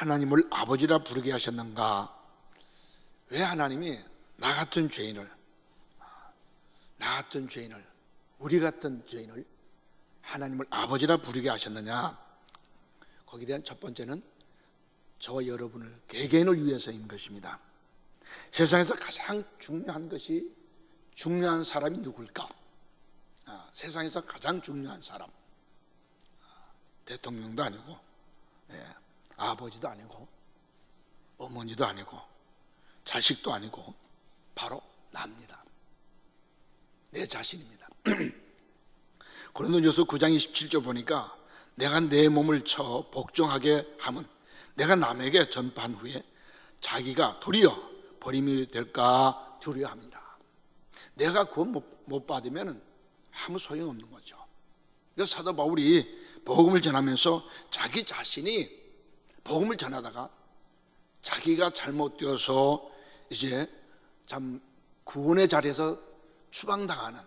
하나님을 아버지라 부르게 하셨는가? 왜 하나님이 나 같은 죄인을, 나 같은 죄인을, 우리 같은 죄인을 하나님을 아버지라 부르게 하셨느냐? 거기에 대한 첫 번째는 저와 여러분을 개개인을 위해서인 것입니다. 세상에서 가장 중요한 것이 중요한 사람이 누굴까? 아, 세상에서 가장 중요한 사람. 아, 대통령도 아니고, 예, 아버지도 아니고, 어머니도 아니고, 자식도 아니고, 바로 납니다. 내 자신입니다. 고린도전서 9장 27절 보니까 내가 내 몸을 쳐 복종하게 함은 내가 남에게 전파한 후에 자기가 도리어 버림이 될까 두려워합니다. 내가 구원 못, 못 받으면 아무 소용없는 거죠. 그래서 사도 바울이 복음을 전하면서 자기 자신이 복음을 전하다가 자기가 잘못되어서 이제 참 구원의 자리에서 추방당하는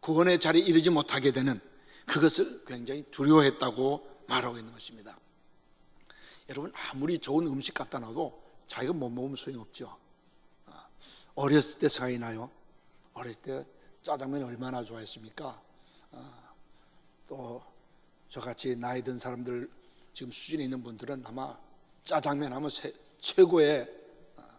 구원의 자리에 이르지 못하게 되는 그것을 굉장히 두려워했다고 말하고 있는 것입니다. 여러분 아무리 좋은 음식 갖다 놔도 자기가 못 먹으면 소용없죠. 아, 어렸을 때 생각이 나요. 어렸을 때 짜장면 얼마나 좋아했습니까? 아, 또 저같이 나이 든 사람들 지금 수준에 있는 분들은 아마 짜장면 하면 세, 최고의 아,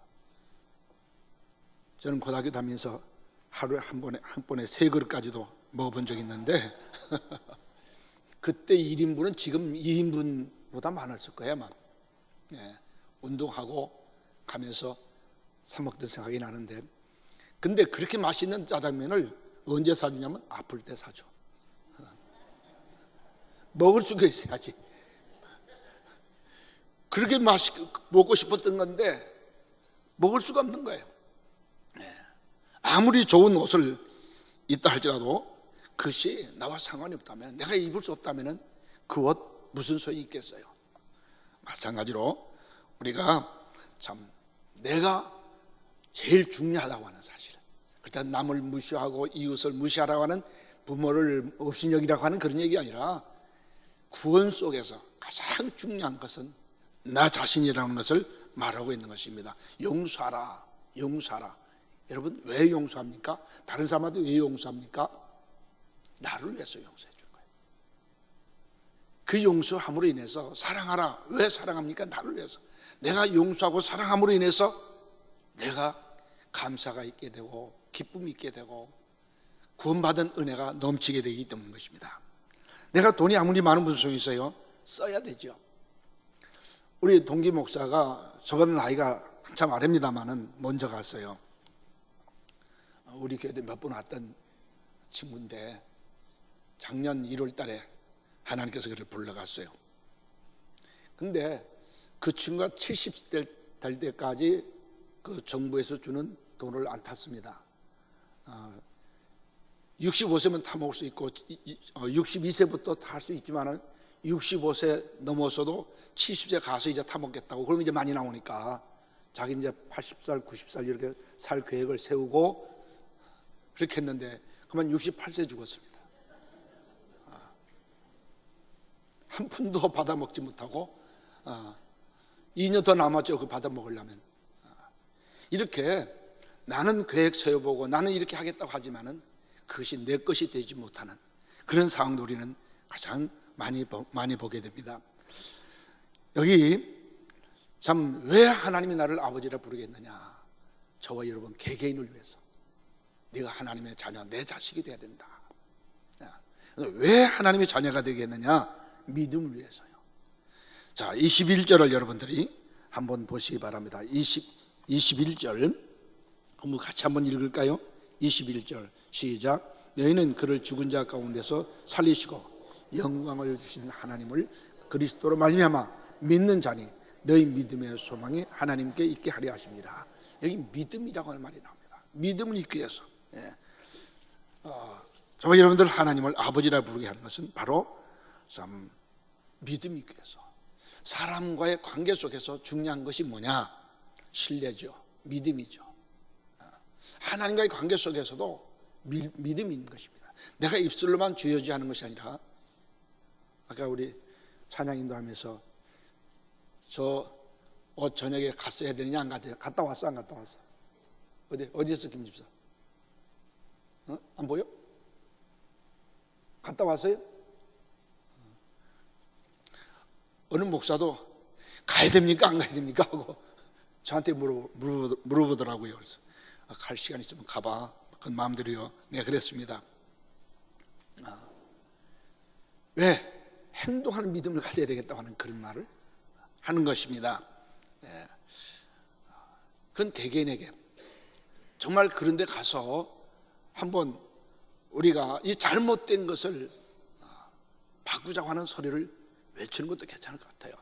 저는 고등학교 다니면서 하루에 한 번에 한 번에 세 그릇까지도 먹어본 적이 있는데 그때 1인분은 지금 2인분보다 많았을 거예요, 아마. 예, 운동하고 가면서 사 먹던 생각이 나는데 근데 그렇게 맛있는 짜장면을 언제 사주냐면 아플 때 사줘. 먹을 수가 있어야지. 그렇게 맛있 먹고 싶었던 건데 먹을 수가 없는 거예요. 예. 아무리 좋은 옷을 있다 할지라도 그것이 나와 상관이 없다면 내가 입을 수 없다면 그 옷 무슨 소용이 있겠어요? 마찬가지로 우리가 참 내가 제일 중요하다고 하는 사실은 그렇다 남을 무시하고 이웃을 무시하라고 하는 부모를 업신여기라고 하는 그런 얘기 아니라 구원 속에서 가장 중요한 것은 나 자신이라는 것을 말하고 있는 것입니다. 용서하라, 용서하라. 여러분 왜 용서합니까? 다른 사람한테 왜 용서합니까? 나를 위해서 용서해 줄 거예요. 그 용서함으로 인해서 사랑하라. 왜 사랑합니까? 나를 위해서. 내가 용서하고 사랑함으로 인해서 내가 감사가 있게 되고 기쁨이 있게 되고 구원받은 은혜가 넘치게 되기 때문인 것입니다. 내가 돈이 아무리 많은 소용이 있어요? 써야 되죠. 우리 동기 목사가 저건 나이가 한참 아닙니다만은 먼저 갔어요. 우리 교회에 몇번 왔던 친구인데 작년 1월 달에 하나님께서 그를 불러갔어요. 근데 그 친구가 70대 될 때까지 그 정부에서 주는 돈을 안 탔습니다. 65세면 타먹을 수 있고 62세부터 탈 수 있지만은 65세 넘어서도 70세 가서 이제 타먹겠다고. 그럼 이제 많이 나오니까. 자기 이제 80살, 90살 이렇게 살 계획을 세우고 그렇게 했는데 그만 68세 죽었습니다. 한 푼도 받아 먹지 못하고 2년 더 남았죠. 그 받아 먹으려면. 이렇게 나는 계획 세워보고 나는 이렇게 하겠다고 하지만은 그것이 내 것이 되지 못하는 그런 상황도 우리는 가장 많이 많이 보게 됩니다. 여기 참 왜 하나님이 나를 아버지라 부르겠느냐? 저와 여러분 개개인을 위해서 네가 하나님의 자녀, 내 자식이 돼야 된다. 왜 하나님의 자녀가 되겠느냐? 믿음을 위해서요. 자, 21절을 여러분들이 한번 보시기 바랍니다. 20, 21절 한번 같이 한번 읽을까요? 21절 시작. 너희는 그를 죽은 자 가운데서 살리시고 영광을 주신 하나님을 그리스도로 말미암아 믿는 자니 너희 믿음의 소망이 하나님께 있게 하려 하십니다. 여기 믿음이라고 하는 말이 나옵니다. 믿음을 있기 위해서. 예. 어, 정말 여러분들 하나님을 아버지라 부르게 하는 것은 바로 참 믿음이 있기 위해서. 사람과의 관계 속에서 중요한 것이 뭐냐? 신뢰죠. 믿음이죠. 하나님과의 관계 속에서도 있는 것입니다. 내가 입술로만 죄여지 하는 것이 아니라 아까 우리 찬양인도 하면서 저 어, 저녁에 갔어야 되느냐 안 갔어요? 갔다 왔어 안 갔다 왔어? 어디 어디였어 김 집사? 어? 안 보여? 갔다 왔어요? 어느 목사도 가야 됩니까 안 가야 됩니까 하고 저한테 물어, 물어, 물어보더라고요. 그래서 아, 갈 시간 있으면 가봐. 그건 마음대로요. 네 그랬습니다. 아, 왜 행동하는 믿음을 가져야 되겠다고 하는 그런 말을 하는 것입니다. 네. 그건 개개인에게 정말 그런데 가서 한번 우리가 이 잘못된 것을 아, 바꾸자고 하는 소리를 외치는 것도 괜찮을 것 같아요.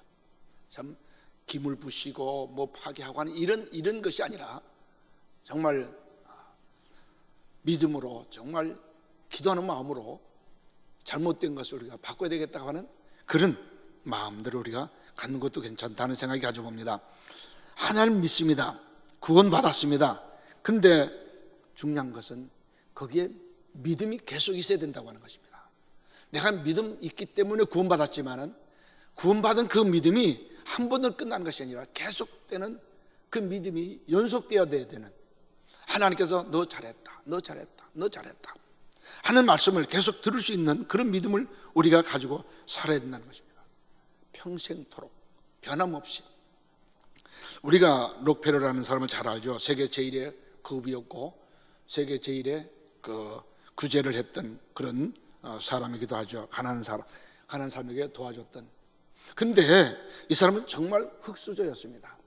참 기물 부시고 뭐 파괴하고 하는 이런 이런 것이 아니라 정말 아, 믿음으로 정말 기도하는 마음으로 잘못된 것을 우리가 바꿔야 되겠다고 하는 그런 마음대로 우리가 갖는 것도 괜찮다는 생각이 가져봅니다. 하나님 믿습니다. 구원 받았습니다. 근데 중요한 것은 거기에 믿음이 계속 있어야 된다고 하는 것입니다. 내가 믿음 있기 때문에 구원받았지만은 구원받은 그 믿음이 한 번으로 끝나는 것이 아니라 계속되는 그 믿음이 연속되어야 되는 하나님께서 너 잘했다, 너 잘했다, 너 잘했다 하는 말씀을 계속 들을 수 있는 그런 믿음을 우리가 가지고 살아야 된다는 것입니다. 평생토록 변함없이 우리가 록페르라는 사람을 잘 알죠. 세계 제일의 거업이었고 세계 제일의 그 구제를 했던 그런 어, 사람이기도 하죠. 가난한 사람, 가난한 사람에게 도와줬던. 근데 이 사람은 정말 흙수저였습니다.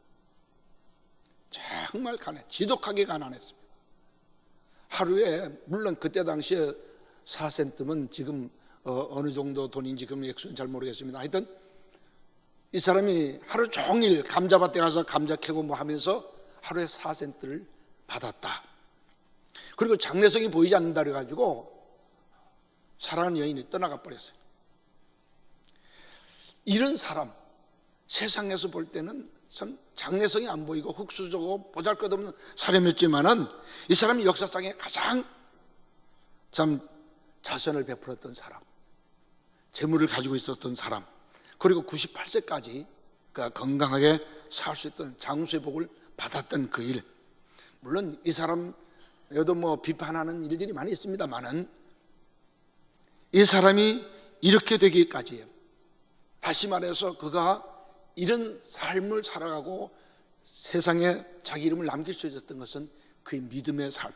정말 가난, 지독하게 가난했습니다. 하루에 물론 그때 당시에 4센트면 지금 어, 느 정도 돈인지 그 액수는 잘 모르겠습니다. 하여튼 이 사람이 하루 종일 감자밭에 가서 감자 캐고 뭐 하면서 하루에 4센트를 받았다. 그리고 장래성이 보이지 않는다 그래가지고 사랑하는 여인이 떠나가 버렸어요. 이런 사람, 세상에서 볼 때는 참 장래성이 안 보이고 흙수저고 보잘 것 없는 사람이었지만은 이 사람이 역사상에 가장 참 자선을 베풀었던 사람, 재물을 가지고 있었던 사람, 그리고 98세까지 그가 건강하게 살 수 있던 장수의 복을 받았던 그 일. 물론 이 사람 여도 뭐 비판하는 일들이 많이 있습니다만은 이 사람이 이렇게 되기까지 다시 말해서 그가 이런 삶을 살아가고 세상에 자기 이름을 남길 수 있었던 것은 그의 믿음의 삶,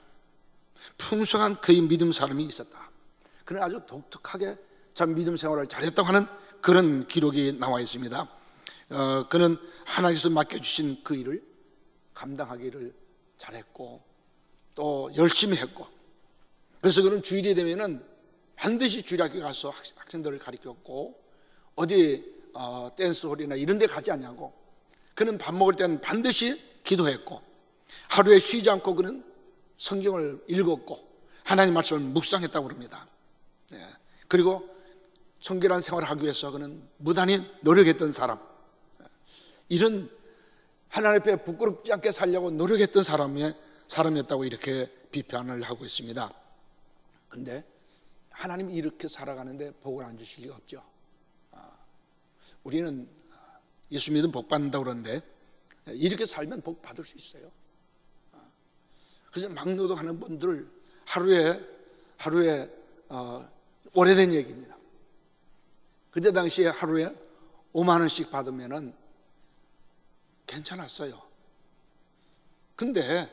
풍성한 그의 믿음 삶이 있었다. 그는 아주 독특하게 참 믿음 생활을 잘했다고 하는 그런 기록이 나와 있습니다. 어, 그는 하나님께서 맡겨주신 그 일을 감당하기를 잘했고 또 열심히 했고 그래서 그는 주일이 되면은 반드시 주일학교 가서 학생들을 가르쳤고 어디 어, 댄스 홀이나 이런 데 가지 않냐고 그는 밥 먹을 때는 반드시 기도했고 하루에 쉬지 않고 그는 성경을 읽었고 하나님 말씀을 묵상했다고 그럽니다. 네. 그리고 청결한 생활을 하기 위해서 그는 무단히 노력했던 사람 이런 하나님 앞에 부끄럽지 않게 살려고 노력했던 사람의 사람이었다고 이렇게 비판을 하고 있습니다. 그런데 하나님이 이렇게 살아가는데 복을 안 주실 리가 없죠. 아, 우리는 예수 믿으면 복 받는다 그러는데 이렇게 살면 복 받을 수 있어요. 아, 그래서 막노동하는 분들 하루에 하루에 어, 오래된 얘기입니다. 그때 당시에 하루에 5만 원씩 받으면은 괜찮았어요. 근데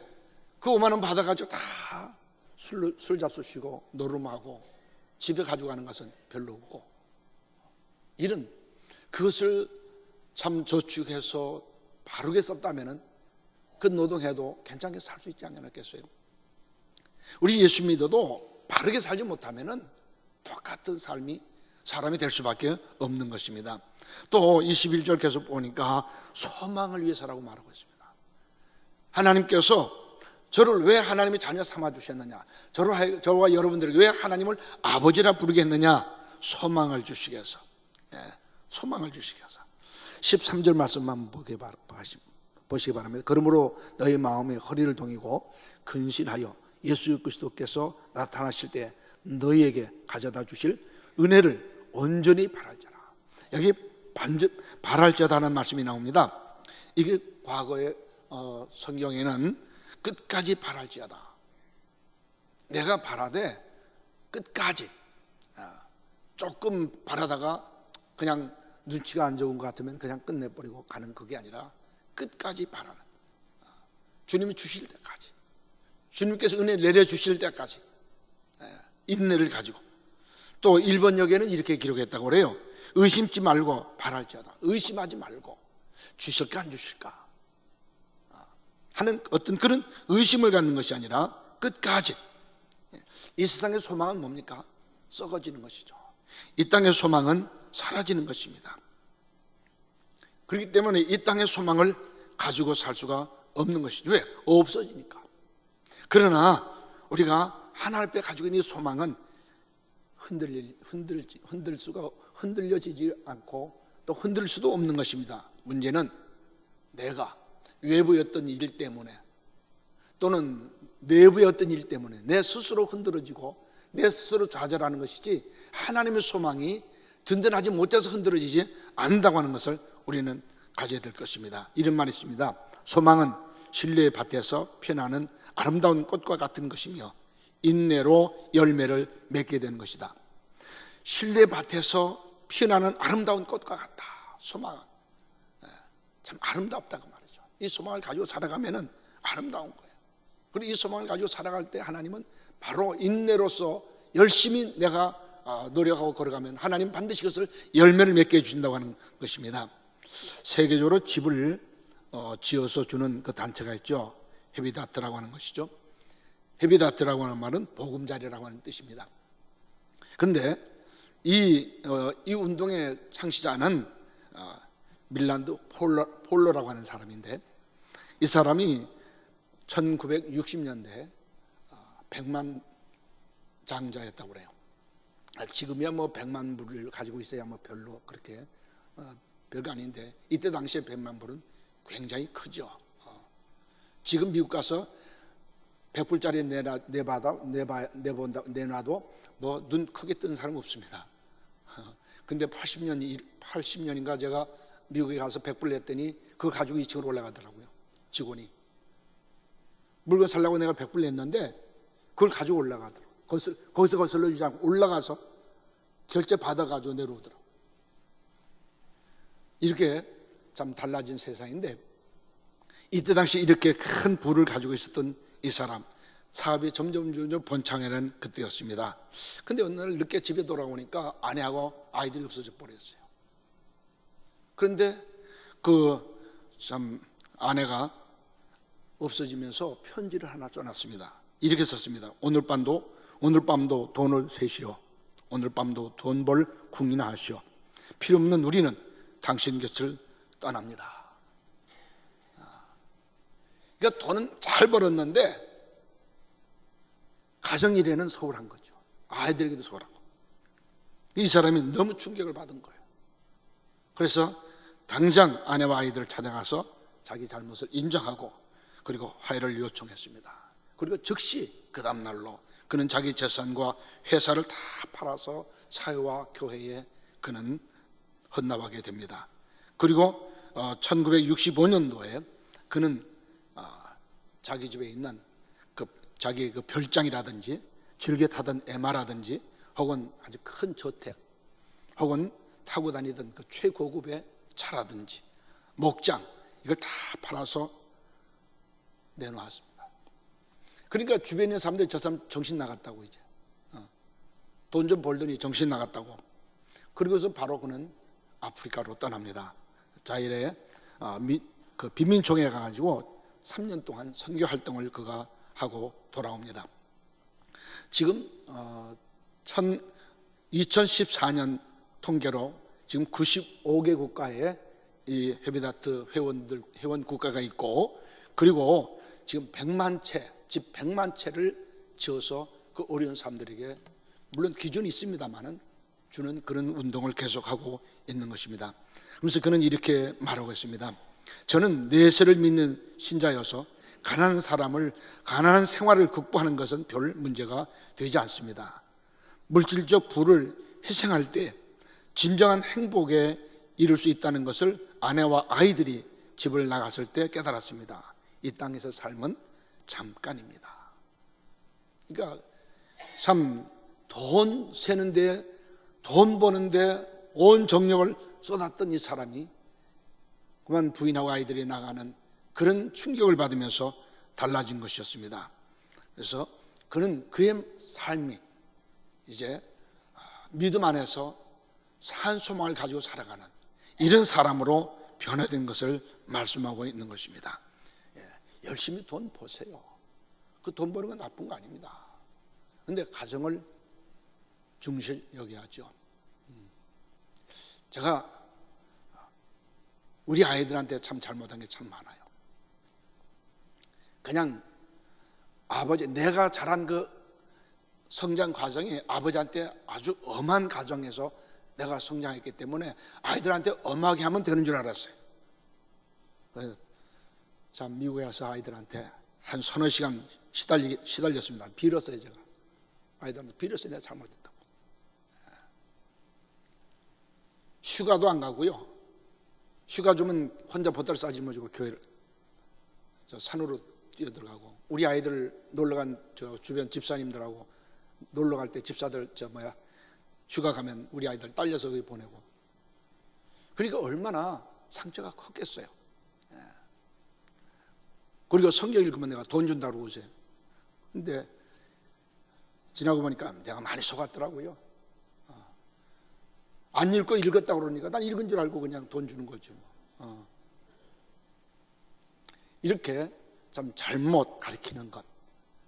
그 5만 원 받아가지고 다 술, 술 잡수시고 노름하고 집에 가져가는 것은 별로 없고 이런 그것을 참 저축해서 바르게 썼다면은 그 노동해도 괜찮게 살 수 있지 않겠어요? 우리 예수 믿어도 바르게 살지 못하면은 똑같은 삶이 사람이 될 수밖에 없는 것입니다. 또 21절 계속 보니까 소망을 위해서라고 말하고 있습니다. 하나님께서 저를 왜 하나님의 자녀 삼아 주셨느냐? 저를 저와 여러분들에게 왜 하나님을 아버지라 부르게 했느냐? 소망을 위해서. 예, 소망을 주시기 위해서. 13절 말씀만 보시기 바랍니다. 그러므로 너희 마음에 허리를 동이고 근신하여 예수 그리스도께서 나타나실 때 너희에게 가져다 주실 은혜를 온전히 바랄자라. 여기 반전, 바랄자다는 말씀이 나옵니다. 이게 과거의 어, 성경에는 끝까지 바랄지어다. 내가 바라되 끝까지 아, 조금 바라다가 그냥 눈치가 안 좋은 것 같으면 그냥 끝내버리고 가는 그게 아니라 끝까지 바라는. 아, 주님이 주실 때까지. 주님께서 은혜 내려주실 때까지. 예, 인내를 가지고. 또 1번 역에는 이렇게 기록했다고 그래요. 의심치 말고 바랄지어다. 의심하지 말고 주실까 안 주실까. 아, 하는 어떤 그런 의심을 갖는 것이 아니라 끝까지. 이 세상의 소망은 뭡니까? 썩어지는 것이죠. 이 땅의 소망은 사라지는 것입니다. 그렇기 때문에 이 땅의 소망을 가지고 살 수가 없는 것이죠. 왜? 없어지니까. 그러나 우리가 하나님 앞에 가지고 있는 이 소망은 흔들릴, 흔들, 흔들 수가, 흔들려지지 않고 또 흔들 수도 없는 것입니다. 문제는 내가 외부였던 일 때문에 또는 내부의 어떤 일 때문에 내 스스로 흔들어지고 내 스스로 좌절하는 것이지 하나님의 소망이 든든하지 못해서 흔들어지지 않는다고 하는 것을 우리는 가져야 될 것입니다. 이런 말이 있습니다. 소망은 신뢰의 밭에서 피어나는 아름다운 꽃과 같은 것이며 인내로 열매를 맺게 되는 것이다. 신뢰의 밭에서 피어나는 아름다운 꽃과 같다. 소망은 예, 참 아름답다고 말이죠. 이 소망을 가지고 살아가면은 아름다운 거예요. 그리고 이 소망을 가지고 살아갈 때 하나님은 바로 인내로서 열심히 내가 아, 노력하고 걸어가면 하나님 반드시 그것을 열매를 맺게 해준다고 하는 것입니다. 세계적으로 집을 어, 지어서 주는 그 단체가 있죠. 헤비다트라고 하는 것이죠. 헤비다트라고 하는 말은 보금자리라고 하는 뜻입니다. 근데 이, 어, 이 운동의 창시자는 어, 밀란드 폴로, 폴로라고 하는 사람인데 이 사람이 1960년대 100만 장자였다고 그래요. 아, 지금이야 뭐 100만 불을 가지고 있어야 뭐 별로 그렇게 어, 별거 아닌데 이때 당시에 100만 불은 굉장히 크죠. 어. 지금 미국 가서 100불짜리 내놔, 내받아, 내봐, 내본다, 내놔도 뭐 눈 크게 뜨는 사람 없습니다. 어. 근데 80년, 80년인가 제가 미국에 가서 100불 냈더니 그거 가지고 2층으로 올라가더라고요. 직원이. 물건 살려고 내가 100불 냈는데 그걸 가지고 올라가더라고. 거기서, 거기서 거슬러 주지 않고 올라가서 결제 받아가지고 내려오더라고. 이렇게 참 달라진 세상인데 이때 당시 이렇게 큰 부를 가지고 있었던 이 사람 사업이 점점 점점 번창하는 그때였습니다. 근데 어느 날 늦게 집에 돌아오니까 아내하고 아이들이 없어져 버렸어요. 그런데 그 참 아내가 없어지면서 편지를 하나 써놨습니다. 이렇게 썼습니다. 오늘 밤도 오늘 밤도 돈을 세시오. 오늘 밤도 돈 벌 궁리나 하시오. 필요 없는 우리는 당신 곁을 떠납니다. 그러니까 돈은 잘 벌었는데 가정 일에는 소홀한 거죠. 아이들에게도 소홀하고. 이 사람이 너무 충격을 받은 거예요. 그래서 당장 아내와 아이들을 찾아가서 자기 잘못을 인정하고 그리고 화해를 요청했습니다. 그리고 즉시 그 다음날로 그는 자기 재산과 회사를 다 팔아서 사회와 교회에 그는 헌납하게 됩니다. 그리고 1965년도에 그는 어, 자기 집에 있는 그 자기 그 별장이라든지 즐겨 타던 에마라든지 혹은 아주 큰 저택 혹은 타고 다니던 그 최고급의 차라든지 목장 이걸 다 팔아서 내놓았습니다. 그러니까 주변에 있는 사람들이 저 사람 정신 나갔다고 이제 어. 돈좀 벌더니 정신 나갔다고. 그리고서 바로 그는 아프리카로 떠납니다. 자일에 어, 그 빈민총회 가가지고 3년 동안 선교 활동을 그가 하고 돌아옵니다. 지금 어, 2014년 통계로 지금 95개 국가에 이 헤비다트 회원들 회원 국가가 있고 그리고 지금 100만 채, 집 100만 채를 지어서 그 어려운 사람들에게 물론 기준이 있습니다만은 주는 그런 운동을 계속하고 있는 것입니다. 그래서 그는 이렇게 말하고 있습니다. 저는 내세를 믿는 신자여서 가난한 사람을 가난한 생활을 극복하는 것은 별 문제가 되지 않습니다. 물질적 부를 희생할 때 진정한 행복에 이룰 수 있다는 것을 아내와 아이들이 집을 나갔을 때 깨달았습니다. 이 땅에서 삶은 잠깐입니다. 그러니까 참 돈 세는데 돈 버는데 온 정력을 쏟았던 이 사람이 그만 부인하고 아이들이 나가는 그런 충격을 받으면서 달라진 것이었습니다. 그래서 그는 그의 삶이 이제 믿음 안에서 산 소망을 가지고 살아가는 이런 사람으로 변화된 것을 말씀하고 있는 것입니다. 예, 열심히 돈 버세요. 그 돈 버는 건 나쁜 거 아닙니다. 근데 가정을 중실 여겨야죠. 음. 제가 우리 아이들한테 참 잘못한 게 참 많아요. 그냥 아버지, 내가 자란 그 성장 과정이 아버지한테 아주 엄한 가정에서 내가 성장했기 때문에 아이들한테 엄하게 하면 되는 줄 알았어요. 참 미국에 와서 아이들한테 한 서너 시간 시달리, 시달렸습니다. 빌었어요, 제가. 아이들한테 빌었어요, 내가 잘못했다고. 휴가도 안 가고요. 휴가 주면 혼자 보따리 싸질머지고 교회를 저 산으로 뛰어들어가고 우리 아이들 놀러간 저 주변 집사님들하고 놀러 갈 때 집사들 저 뭐야 휴가 가면 우리 아이들 딸려서 보내고 그러니까 얼마나 상처가 컸겠어요. 예. 그리고 성경 읽으면 내가 돈 준다고 그러세요. 근데 지나고 보니까 내가 많이 속았더라고요. 어. 안 읽고 읽었다고 그러니까 난 읽은 줄 알고 그냥 돈 주는 거죠. 어. 이렇게 참 잘못 가르치는 것.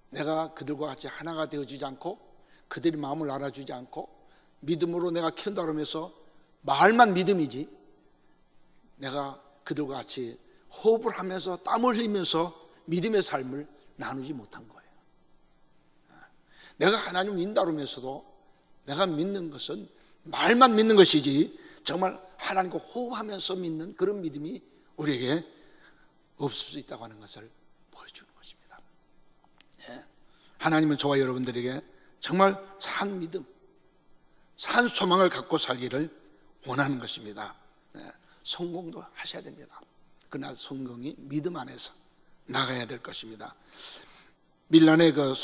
내가 그들과 같이 하나가 되어주지 않고 그들의 마음을 알아주지 않고 믿음으로 내가 키운다 그러면서 말만 믿음이지 내가 그들과 같이 호흡을 하면서 땀을 흘리면서 믿음의 삶을 나누지 못한 거예요. 내가 하나님 믿는다 그러면서도 내가 믿는 것은 말만 믿는 것이지 정말 하나님과 호흡하면서 믿는 그런 믿음이 우리에게 없을 수 있다고 하는 것을 보여주는 것입니다. 예. 하나님은 저와 여러분들에게 정말 산 믿음, 산 소망을 갖고 살기를 원하는 것입니다. 예. 성공도 하셔야 됩니다. 그러나 성공이 믿음 안에서 나가야 될 것입니다. 밀란의 그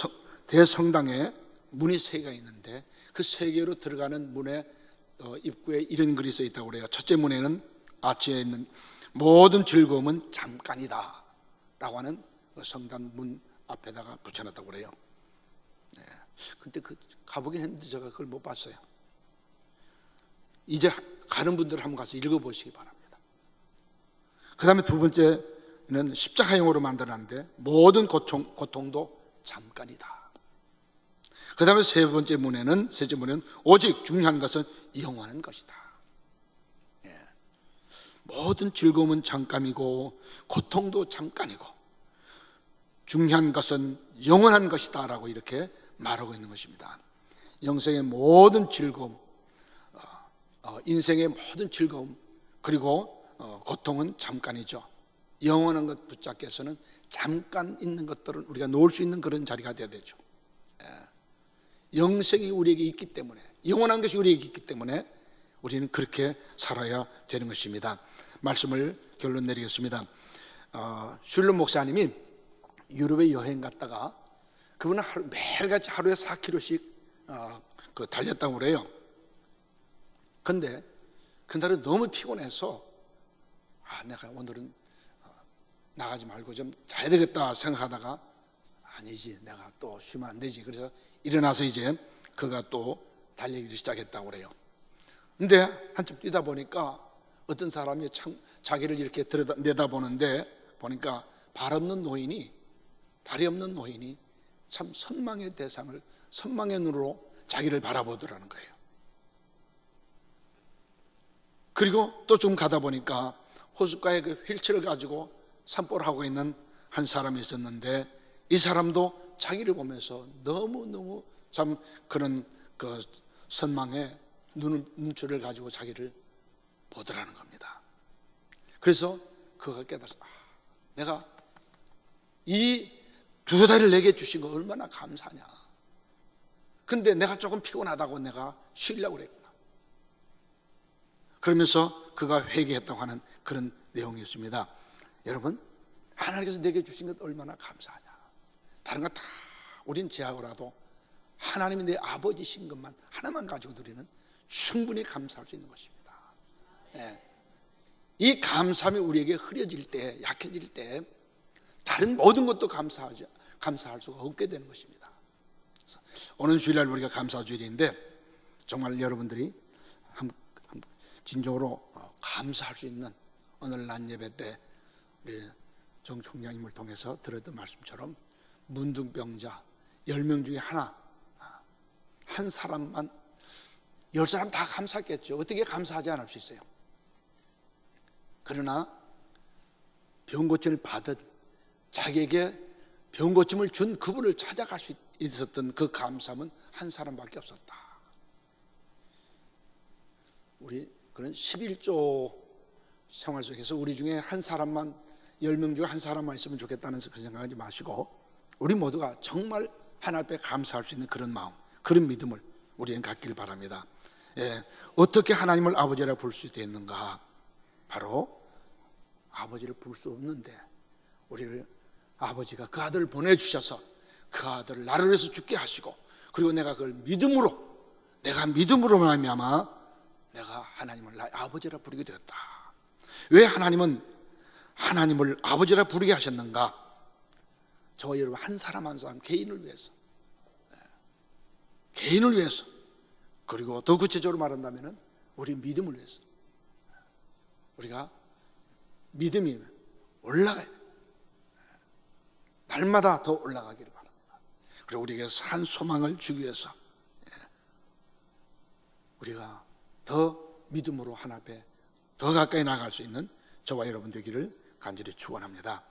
대성당에 문이 세 개가 있는데 그 세 개로 들어가는 문의 어, 입구에 이런 글이 써 있다고 그래요. 첫째 문에는 아치에 있는 모든 즐거움은 잠깐이다. 라고 하는 그 성당 문 앞에다가 붙여놨다고 그래요. 네. 근데 그 가보긴 했는데 제가 그걸 못 봤어요. 이제 가는 분들 한번 가서 읽어보시기 바랍니다. 그 다음에 두 번째는 십자가형으로 만들었는데 모든 고통, 고통도 잠깐이다. 그 다음에 세 번째 문에는, 셋째 문에는 오직 중요한 것은 영원한 것이다. 예. 모든 즐거움은 잠깐이고, 고통도 잠깐이고, 중요한 것은 영원한 것이다. 라고 이렇게 말하고 있는 것입니다. 영생의 모든 즐거움, 어, 어, 인생의 모든 즐거움, 그리고 어, 고통은 잠깐이죠. 영원한 것 붙잡기 위해서는 잠깐 있는 것들은 우리가 놓을 수 있는 그런 자리가 되어야 되죠. 영생이 우리에게 있기 때문에 영원한 것이 우리에게 있기 때문에 우리는 그렇게 살아야 되는 것입니다. 말씀을 결론 내리겠습니다. 어, 슐름 목사님이 유럽에 여행 갔다가 그분은 하루, 매일같이 하루에 4km씩 어, 그 달렸다고 그래요. 근데 그날은 너무 피곤해서 아, 내가 오늘은 어, 나가지 말고 좀 자야 되겠다 생각하다가 아니지 내가 또 쉬면 안 되지 그래서 일어나서 이제 그가 또 달리기를 시작했다고 그래요. 근데 한참 뛰다 보니까 어떤 사람이 참 자기를 이렇게 들여다 내다보는데 보니까 발 없는 노인이 발이 없는 노인이 참 선망의 대상을 선망의 눈으로 자기를 바라보더라는 거예요. 그리고 또 좀 가다 보니까 호숫가에 그 휠체어를 가지고 산보를 하고 있는 한 사람이 있었는데 이 사람도 자기를 보면서 너무너무 참 그런 그 선망의 눈, 눈초를 가지고 자기를 보더라는 겁니다. 그래서 그가 깨달았어. 아, 내가 이두 달을 내게 주신 거 얼마나 감사냐. 근데 내가 조금 피곤하다고 내가 쉬려고 그랬구나. 그러면서 그가 회개했다고 하는 그런 내용이었습니다. 여러분 하나님께서 내게 주신 것 얼마나 감사하냐. 다른 거 다 우린 제하고라도 하나님이 내 아버지신 것만 하나만 가지고 드리는 충분히 감사할 수 있는 것입니다. 예. 이 감사함이 우리에게 흐려질 때, 약해질 때 다른 모든 것도 감사하지 감사할 수가 없게 되는 것입니다. 오늘 주일날 우리가 감사 주일인데 정말 여러분들이 진정으로 어, 감사할 수 있는 오늘 낮 예배 때 우리 정 총장님을 통해서 들었던 말씀처럼 문둥병자 열명 중에 하나 한 사람만 열 사람 다 감사했겠죠. 어떻게 감사하지 않을 수 있어요? 그러나 병 고침을 받은 자기에게 병 고침을 준 그분을 찾아갈 수 있었던 그 감사함은 한 사람밖에 없었다. 우리 그런 11조 생활 속에서 우리 중에 한 사람만 10명 중에 한 사람만 있으면 좋겠다는 그런 생각하지 마시고 우리 모두가 정말 하나님 앞에 감사할 수 있는 그런 마음, 그런 믿음을 우리는 갖길 바랍니다. 예, 어떻게 하나님을 아버지라 부를 수 있겠는가? 바로 아버지를 부를 수 없는데 우리를 아버지가 그 아들을 보내주셔서 그 아들을 나를 위해서 죽게 하시고 그리고 내가 그걸 믿음으로 내가 믿음으로 말미암아 내가 하나님을 나의 아버지라 부르게 되었다. 왜 하나님은 하나님을 아버지라 부르게 하셨는가? 저와 여러분 한 사람 한 사람 개인을 위해서 예. 개인을 위해서 그리고 더 구체적으로 말한다면 우리 믿음을 위해서 우리가 믿음이 올라가야 돼. 날마다 더 올라가기를 바랍니다. 그리고 우리에게 산 소망을 주기 위해서 예. 우리가 더 믿음으로 하나 앞에 더 가까이 나갈 수 있는 저와 여러분 되기를 간절히 축원합니다.